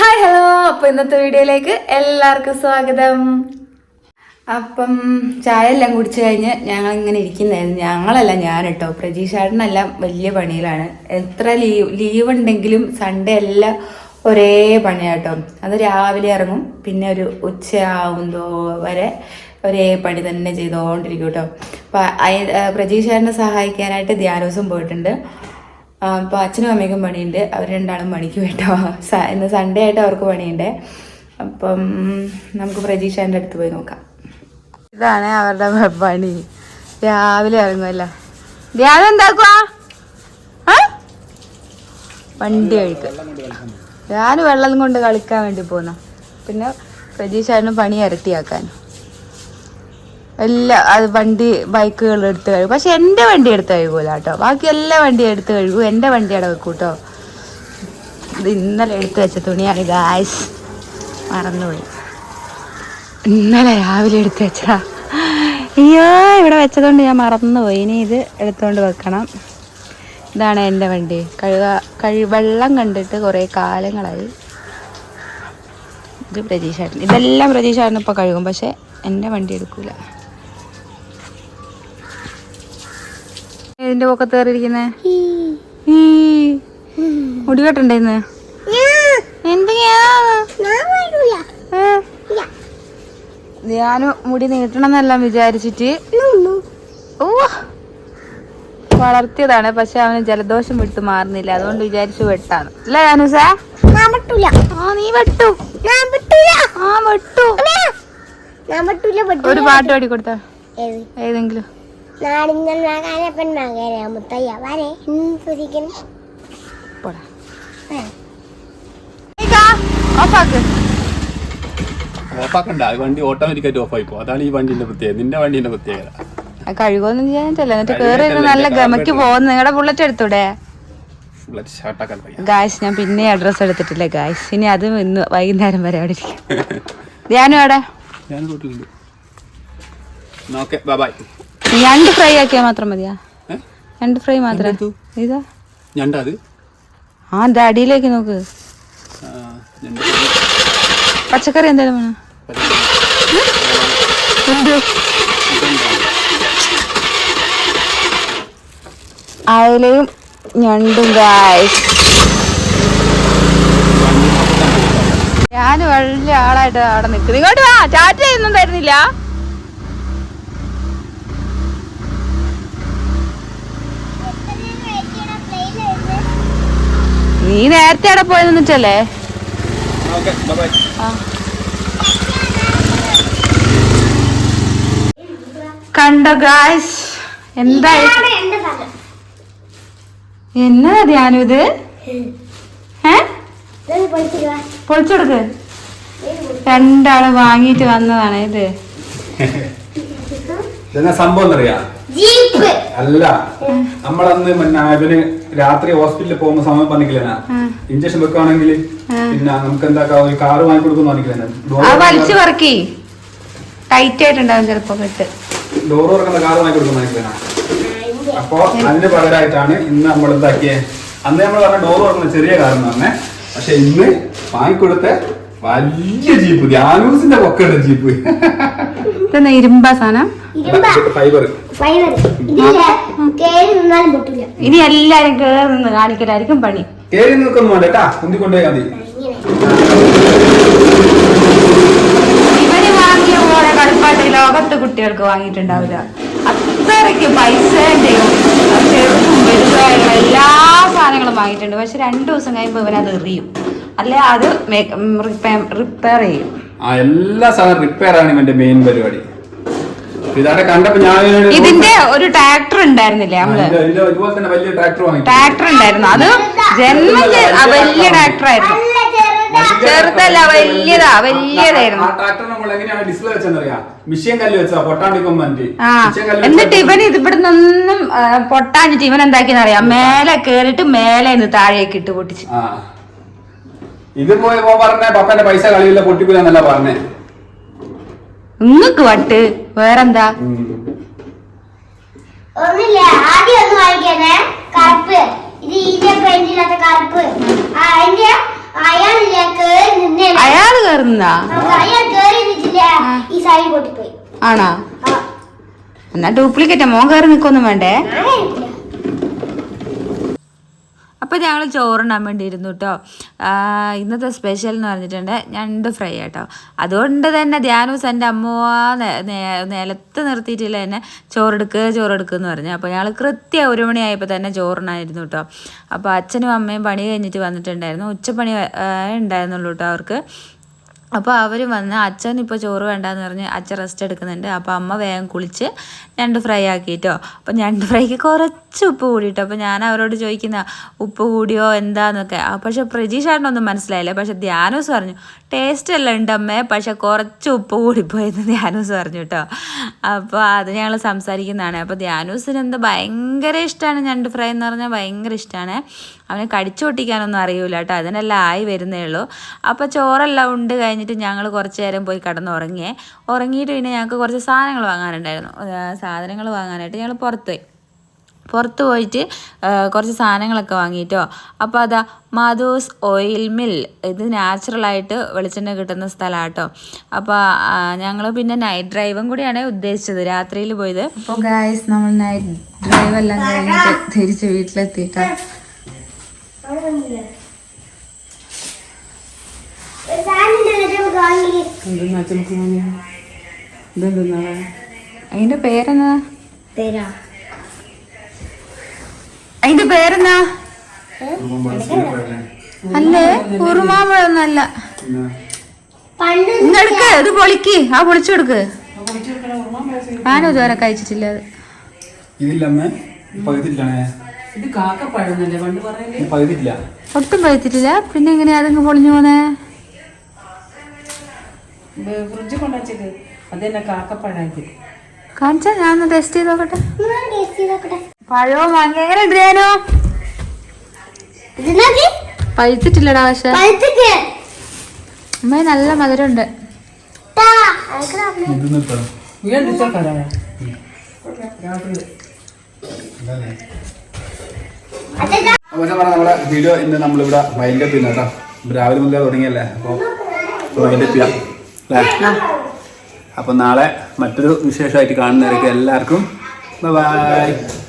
Hi hello അപ്പൊ ഇന്നത്തെ വീഡിയോയിലേക്ക് എല്ലാവർക്കും സ്വാഗതം. അപ്പം ചായ എല്ലാം കുടിച്ചു കഴിഞ്ഞ് ഞങ്ങൾ ഇങ്ങനെ ഇരിക്കുന്നതായിരുന്നു. ഞങ്ങളല്ല ഞാൻ കേട്ടോ പ്രജീഷേട്ടനെല്ലാം വലിയ പണിയിലാണ്. എത്ര ലീവ് ലീവ് ഉണ്ടെങ്കിലും സൺഡേ എല്ലാം ഒരേ പണിയാട്ടോ. അത് രാവിലെ ഇറങ്ങും. പിന്നെ ഒരു ഉച്ചയാവുന്നതോ വരെ ഒരേ പണി തന്നെ ചെയ്തുകൊണ്ടിരിക്കും കേട്ടോ. അപ്പം പ്രജീഷേട്ടനെ സഹായിക്കാനായിട്ട് ധ്യാനോസം പോയിട്ടുണ്ട്. അപ്പോൾ അച്ഛനും അമ്മയ്ക്കും പണിയുണ്ട്. അവർ രണ്ടാളും പണിക്ക് സ- ഇന്ന് സൺഡേ ആയിട്ട് അവർക്ക് പണിയുണ്ട്. അപ്പം നമുക്ക് പ്രജീഷാന്റെ അടുത്ത് പോയി നോക്കാം. ഇതാണ് അവരുടെ പണി. രാവിലെ ഇറങ്ങുമല്ലോ രാവിലെ എന്താക്കുവാ? വണ്ടി കഴിക്കും ഞാൻ വെള്ളം കൊണ്ട് കളിക്കാൻ വേണ്ടി പോന്ന. പിന്നെ പ്രജീഷാനും പണി ഇരട്ടിയാക്കാൻ. എല്ലാ വണ്ടി ബൈക്കുകൾ എടുത്ത് കഴുകും. പക്ഷെ എന്റെ വണ്ടി എടുത്ത് കഴുകൂല കേട്ടോ. ബാക്കി എല്ലാ വണ്ടിയും എടുത്ത് കഴുകും. എന്റെ വണ്ടി അവിടെ വെക്കും കേട്ടോ. ഇത് ഇന്നലെ എടുത്ത് വെച്ച തുണിയാണ് ഗായ്സ് മറന്നുപോയി. ഇന്നലെ രാവിലെ എടുത്ത് വെച്ചതാ. അയ്യോ ഇവിടെ വെച്ചതുകൊണ്ട് ഞാൻ മറന്നുപോയി. ഇനി ഇത് എടുത്തുകൊണ്ട് വെക്കണം. ഇതാണ് എന്റെ വണ്ടി. കഴുക കഴി വെള്ളം കണ്ടിട്ട് കുറേ കാലങ്ങളായി. ഇത് പ്രതീക്ഷ ഇതെല്ലാം പ്രതീക്ഷാട്ടൻ ഇപ്പോൾ കഴുകും. പക്ഷേ എന്റെ വണ്ടി എടുക്കൂല. ഇതിന്റെ പൊക്കത്ത് കയറിയിരിക്കുന്നേ? മുടി കെട്ടണ്ടേ ഇന്ന്? ഞാൻ മുടി നീട്ടണമെന്നെല്ലാം വിചാരിച്ചിട്ട് ഓ വളർത്തിയതാണ് പക്ഷെ അവന് ജലദോഷം വിട്ടു മാറുന്നില്ല. അതുകൊണ്ട് വിചാരിച്ചു വെട്ടാണ്. അല്ലേ അനുസ? നീ വെട്ടു. ആ വെട്ടു. ഒരു പാട്ട് പാടി കൊടുത്ത ഏത്? ഏതെങ്കിലും. നാടിഞ്ഞൽ മകാനപ്പൻ മകര മുത്തയ്യ. വരെ ഓഫാക്ക്. ഓഫാക്കണ്ട വണ്ടി ഓട്ടോമാറ്റിക്കായിട്ട് ഓഫ് ആയി പോകും അതാണ് ഈ വണ്ടിന്റെ പ്രത്യേകത. നിന്റെ വണ്ടിന്റെ പ്രത്യേകത. കഴുകൊന്നും ചെയ്യാനിട്ടല്ല. എന്നിട്ട് കേറി നല്ല ഗമയ്ക്ക് പോകുന്നു നിങ്ങളുടെ ബുള്ളറ്റ് എടുത്തൂടെ? ഗായ്സ് ഞാൻ പിന്നെ അഡ്രസ് എടുത്തിട്ടില്ല ഗായ്സ് ഇനി അത് ഇന്ന് വൈകുന്നേരം വരെ അവിടെ ഇരിക്കും. ധ്യാനം അവിടെ? ഞാൻ രണ്ട് ഫ്രൈ ആക്കിയാൽ മാത്രം മതിയാ? ഞണ്ട് രണ്ട് ഫ്രൈ മാത്രം? ഇതാ. ഞണ്ടാ അത് ആ ദാ അടിയിലേക്ക് നോക്ക്. പച്ചക്കറി എന്തായാലും വേണം? അയലയും ഞണ്ടും ഗായ്സ് ഞാൻ വലിയ ആളായിട്ട് അവിടെ നിൽക്കുന്നു. ഇങ്ങോട്ട് വാ. ചാറ്റ് ഒന്നും തരുന്നില്ല നേരത്തെ അവിടെ പോയി നിന്നിട്ടല്ലേ ഓക്കെ ബൈ കണ്ടോ ഗായ്സ് എന്തായി? എന്നാ ധ്യാനം ഇത്? പൊളിച്ചെടുക്ക്. രണ്ടാൾ വാങ്ങിട്ട് വന്നതാണ് ഇത്. ഇതെന്നാ സംഭവം അറിയാ ജീപ്പ്. അല്ല. നമ്മളന്ന് പിന്നെ രാത്രി ഹോസ്പിറ്റലിൽ പോകുന്ന സമയം പറഞ്ഞിട്ടില്ല ഇഞ്ചക്ഷൻ വെക്കുകയാണെങ്കിൽ പിന്നെ നമുക്ക് എന്താക്കാം ഒരു കാറ് വാങ്ങി കൊടുക്കുന്നതാണെങ്കിൽ ആ വലിച്ചു പറക്കി. ടൈറ്റ് ആയിട്ടുണ്ടാവും ചിലപ്പോ കെട്ട്. ഡോർ തുറക്കുന്ന കാറ് വാങ്ങി കൊടുക്കുന്നതാണെങ്കിൽ അപ്പോ അതിന് പകരമായിട്ടാണ് ഇന്ന് നമ്മൾ എന്താക്കിയത് അന്ന് നമ്മൾ പറഞ്ഞ ഡോർ തുറക്കുന്ന ചെറിയ കാർ കാറെന്ന് പറഞ്ഞേ. പക്ഷെ ഇന്ന് വാങ്ങിക്കൊടുത്ത വലിയ ജീപ്പ് ധ്യാനൂസിന്റെ പൊക്കയുടെ ജീപ്പ്. ഇതെന്നാ ഇരുമ്പ സാധനം? ഇരുമ്പ. ഫൈബർ ഫൈബർ ഇതില്ല കേറി നിന്നാലും പൊട്ടില്ല ഇനി എല്ലാരും കേറി നിന്ന് കാണിക്കലായിരിക്കും പണി. കേറി നിൽക്കൊന്നും വേണ്ട കേട്ടാ കുന്തിക്കൊണ്ടേ മതി. ഇവർ വാങ്ങിയ പോലെ കളിപ്പാട്ട് ഈ ലോകത്ത് കുട്ടികൾക്ക് വാങ്ങിയിട്ടുണ്ടാവില്ല. അത്രയ്ക്ക് പൈസന്റെയും ചെറുതും വലുതായ എല്ലാ സാധനങ്ങളും വാങ്ങിയിട്ടുണ്ട്. പക്ഷെ രണ്ടു ദിവസം കഴിയുമ്പോൾ ഇവനത് എറിയും. അല്ലെ അത് റിപ്പയർ ചെയ്യും. ആ എല്ലാ സാധനം റിപ്പയർ ആണ് ഇവന്റെ മെയിൻ പരിപാടി. ഇതാടെ കണ്ടപ്പോ ഞാൻ ഇതിന്റെ ഒരു ട്രാക്ടർ ഉണ്ടായിരുന്നില്ലേ നമ്മൾ? ഇതുപോലെ തന്നെ വലിയ ട്രാക്ടർ വാങ്ങി ട്രാക്ടർ ഉണ്ടായിരുന്നു. അത് ജന്മം വലിയ ട്രാക്ടർ ആയിരുന്നു. നല്ല ചെറുതല്ല വലിയതാ വലിയതായിരുന്നു. എന്നിട്ട് ഇവൻ ഇത് ഇവിടെ നിന്നും പൊട്ടാഞ്ഞിട്ട് ഇവൻ എന്താക്കിയെന്ന് അറിയാം മേലെ കേറിട്ട് മേലെ നിന്ന് താഴേക്ക് ഇട്ട് പൊട്ടിച്ചു. ആ. ഇത് പോയി പറഞ്ഞേ പറഞ്ഞ പപ്പന്റെ പൈസ കളിയില്ല പൊട്ടിക്കൂലെന്നല്ല പറഞ്ഞേ? ഇങ്ങക്ക് വട്ട്. വേറെന്താ? ഒന്നില്ല ആദ്യം ഒന്ന് വാങ്ങിക്കാനേ കറുപ്പ്. ഇത് ഇതിന്റെ കറുപ്പ്. അതിന്റെ അയാളില്ല കേറി കയറുന്നതാ അയാൾ കേറി നിന്നിട്ടില്ല? ഈ സാരി പൊട്ടിപ്പോയി ആണോ? എന്നാ ഡ്യൂപ്ലിക്കേറ്റ് മോൻ കയറി നിക്കൊന്നും വേണ്ടേ. അപ്പോൾ ഞങ്ങൾ ചോറുണ്ണാൻ വേണ്ടി ഇരുന്നു കേട്ടോ ഇന്നത്തെ സ്പെഷ്യൽ എന്ന് പറഞ്ഞിട്ടുണ്ട് ഞണ്ട് ഫ്രൈ കേട്ടോ അതുകൊണ്ട് തന്നെ ധ്യാനൂസ് എന്റെ അമ്മ നിലത്ത് നിർത്തിയിട്ടില്ല എന്നെ ചോറെടുക്കുക ചോറെടുക്കുക എന്ന് പറഞ്ഞു. അപ്പോൾ ഞങ്ങൾ കൃത്യം ഒരു മണിയായപ്പോൾ തന്നെ ചോറുണ്ണായിരുന്നു കേട്ടോ അപ്പോൾ അച്ഛനും അമ്മയും പണി കഴിഞ്ഞിട്ട് വന്നിട്ടുണ്ടായിരുന്നു. ഉച്ചപ്പണി ഉണ്ടായിരുന്നുള്ളൂ കേട്ടോ അവർക്ക്. അപ്പോൾ അവർ വന്ന് അച്ഛൻ ഇപ്പോൾ ചോറ് വേണ്ടാന്ന് പറഞ്ഞ് അച്ഛൻ റെസ്റ്റ് എടുക്കുന്നുണ്ട്. അപ്പോൾ അമ്മ വേഗം കുളിച്ച് ഞണ്ട് ഫ്രൈ ആക്കിയിട്ടോ അപ്പോൾ ഞണ്ട് ഫ്രൈക്ക് കുറച്ച് ഉപ്പ് കൂടിയിട്ടോ അപ്പോൾ ഞാൻ അവരോട് ചോദിക്കുന്ന ഉപ്പ് കൂടിയോ? എന്താന്നൊക്കെ. പക്ഷേ പ്രജീഷാട്ടിനൊന്നും മനസ്സിലായില്ല. പക്ഷേ ധ്യാനോസ് പറഞ്ഞു ടേസ്റ്റ് എല്ലാം ഉണ്ടമ്മേ പക്ഷെ കുറച്ച് ഉപ്പ് കൂടിപ്പോയെന്ന് ധ്യാനൂസ് പറഞ്ഞു കേട്ടോ അപ്പോൾ അത് ഞങ്ങൾ സംസാരിക്കുന്നതാണ്. അപ്പോൾ ധ്യാനൂസിന് എന്ത് ഭയങ്കര ഇഷ്ടമാണ് ഞണ്ട് ഫ്രൈ എന്ന് പറഞ്ഞാൽ ഭയങ്കര ഇഷ്ടമാണ് അവനെ കടിച്ചു പൊട്ടിക്കാനൊന്നും അറിയൂല കേട്ടോ അതിനെല്ലാം ആയി വരുന്നേ ഉള്ളൂ. അപ്പോൾ ചോറെല്ലാം ഉണ്ട് കഴിഞ്ഞിട്ട് ഞങ്ങൾ കുറച്ച് നേരം പോയി കിടന്നുറങ്ങിയേ ഉറങ്ങിയിട്ട് പിന്നെ ഞങ്ങൾക്ക് കുറച്ച് സാധനങ്ങൾ വാങ്ങാനുണ്ടായിരുന്നു. സാധനങ്ങൾ വാങ്ങാനായിട്ട് ഞങ്ങൾ പുറത്ത് പോയി. പുറത്ത് പോയിട്ട് കുറച്ച് സാധനങ്ങളൊക്കെ വാങ്ങിയിട്ടോ. അപ്പോൾ അതാ മാധൂസ് ഓയിൽ മിൽ. ഇത് നാച്ചുറലായിട്ട് വെളിച്ചെണ്ണ കിട്ടുന്ന സ്ഥലമാണ് കേട്ടോ അപ്പോൾ ഞങ്ങൾ പിന്നെ നൈറ്റ് ഡ്രൈവും കൂടിയാണ് ഉദ്ദേശിച്ചത്. രാത്രിയിൽ പോയത്. അപ്പോൾ ഗായ്സ് നമ്മൾ നൈറ്റ് ഡ്രൈവ് എല്ലാം കഴിഞ്ഞിട്ട് തിരിച്ച് വീട്ടിലെത്തിയിട്ടോ അവിടെ അതിന്റെ പേരെന്നാ? അതിന്റെ പേരെന്നാ? അല്ലേ? ഉറുമാമ്പഴൊന്നല്ല ഇന്നെടുക്ക് ഇത് പൊളിക്ക്. ആ പൊളിച്ചു കൊടുക്ക്. ഞാനും ഇതുവരെ കഴിച്ചിട്ടില്ല അത്. ഒട്ടും പഴുത്തിട്ടില്ല പിന്നെ എങ്ങനെയാ അതങ്ങ് പൊളിഞ്ഞു പോന്നേ? ഫ്രിഡ്ജ് കൊണ്ടാച്ചിട്ട് അത് തന്നെ കാക്കപ്പഴാക്കി കാണിച്ചാ ഞാൻ ഒന്ന് ടെസ്റ്റ് ചെയ്ത് നോക്കട്ടെ. ഞാൻ taste ചെയ്ത് നോക്കട്ടെ. പഴവും വാങ്ങി എങ്ങനെ. പഴുത്തിട്ടില്ലടാ പക്ഷെ. അമ്മ നല്ല മധുരമുണ്ട്? അപ്പോൾ ഞാൻ പറഞ്ഞ നമ്മുടെ വീഡിയോ ഇന്ന് നമ്മളിവിടെ വൈൻഡ് അപ്പ് ചെയ്യുന്ന കേട്ടോ രാവിലെ മുതലേ തുടങ്ങിയല്ലേ? അപ്പോൾ അപ്പ് ചെയ്യാം. അപ്പോൾ നാളെ മറ്റൊരു വിശേഷമായിട്ട് കാണുന്നവരൊക്കെ എല്ലാവർക്കും. ബൈ